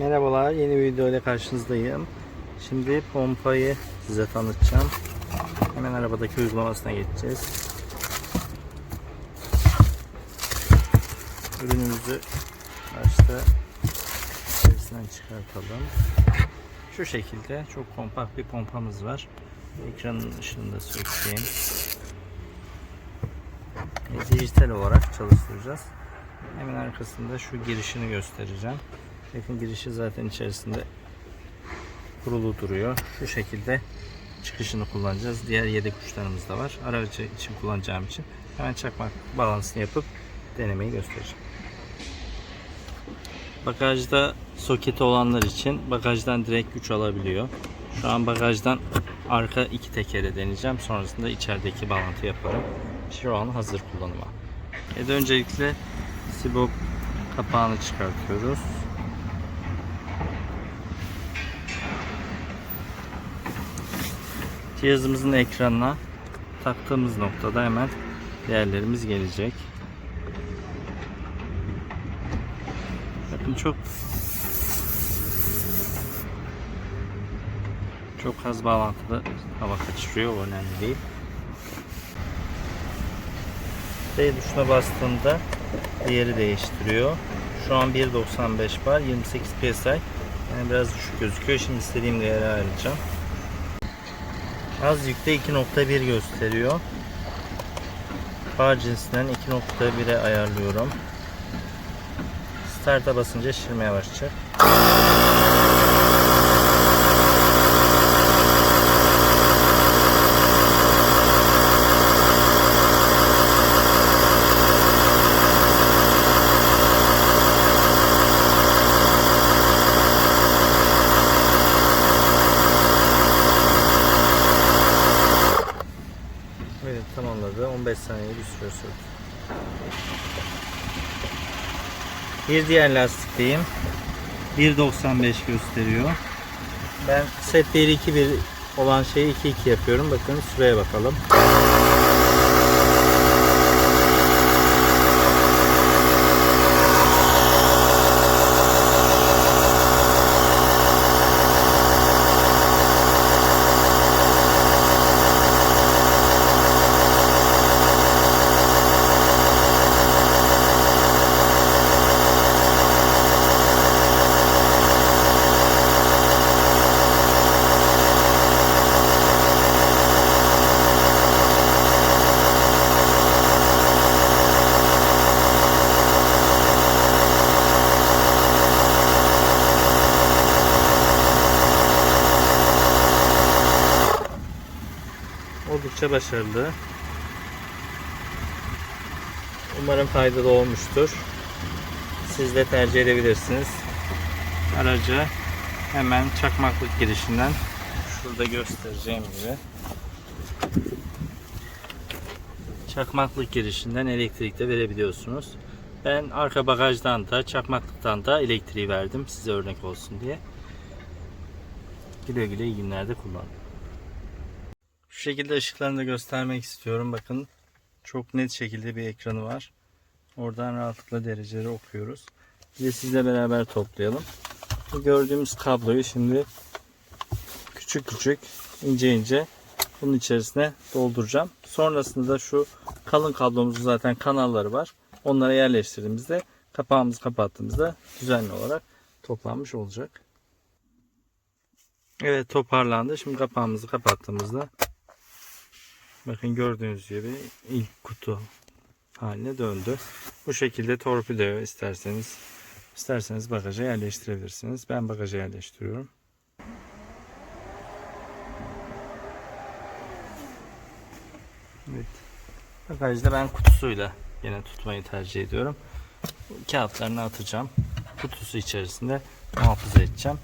Merhabalar, yeni video ile karşınızdayım. Şimdi pompayı size tanıtacağım. Hemen arabadaki uygulamasına geçeceğiz. Ürünümüzü başta içerisinden çıkartalım. Şu şekilde çok kompakt bir pompamız var. Ekranın ışığını da sökeyim. Dijital olarak çalıştıracağız. Hemen arkasında şu girişini göstereceğim. Bakın girişi zaten içerisinde kurulu duruyor. Şu şekilde çıkışını kullanacağız. Diğer yedek uçlarımız da var. Aracı için kullanacağım için hemen çakmak balansını yapıp denemeyi göstereceğim. Bagajda soketi olanlar için bagajdan direkt güç alabiliyor. Şu an bagajdan arka iki tekere deneyeceğim. Sonrasında içerideki bağlantı yaparım. Şu an hazır kullanıma. Evet, öncelikle sibop kapağını çıkartıyoruz. Cihazımızın ekranına taktığımız noktada hemen değerlerimiz gelecek. Bakın çok çok az bağlantıda hava kaçırıyor. O önemli değil. D tuşuna bastığımda değeri değiştiriyor. Şu an 1.95 var. 28 psi. Yani biraz düşük gözüküyor. Şimdi istediğim değeri ayarlayacağım. Az yükte 2.1 gösteriyor. Bar cinsinden 2.1'e ayarlıyorum. Start'a basınca şişirmeye başlayacak. Tamamladı. 15 saniye bir süre sürdü. Bir diğer lastikteyim. 1.95 gösteriyor. Ben set değeri 2.1 olan şeyi 2.2 yapıyorum. Bakın süreye bakalım. Oldukça başarılı. Umarım faydalı olmuştur. Siz de tercih edebilirsiniz. Aracı hemen çakmaklık girişinden şurada göstereceğim gibi çakmaklık girişinden elektrik de verebiliyorsunuz. Ben arka bagajdan da çakmaklıktan da elektriği verdim size örnek olsun diye. Güle güle iyi günlerde kullanın. Şu şekilde ışıklarını da göstermek istiyorum. Bakın çok net şekilde bir ekranı var. Oradan rahatlıkla dereceleri okuyoruz. Bir de sizle beraber toplayalım. Bu gördüğümüz kabloyu şimdi küçük küçük ince ince bunun içerisine dolduracağım. Sonrasında da şu kalın kablomuzun zaten kanalları var. Onlara yerleştirdiğimizde kapağımızı kapattığımızda düzenli olarak toplanmış olacak. Evet toparlandı. Şimdi kapağımızı kapattığımızda bakın gördüğünüz gibi ilk kutu haline döndü. Bu şekilde torpidoya isterseniz isterseniz bagaja yerleştirebilirsiniz. Ben bagaja yerleştiriyorum. Evet. Bagajda ben kutusuyla yine tutmayı tercih ediyorum. Kağıtlarını atacağım. Kutusu içerisinde muhafaza edeceğim.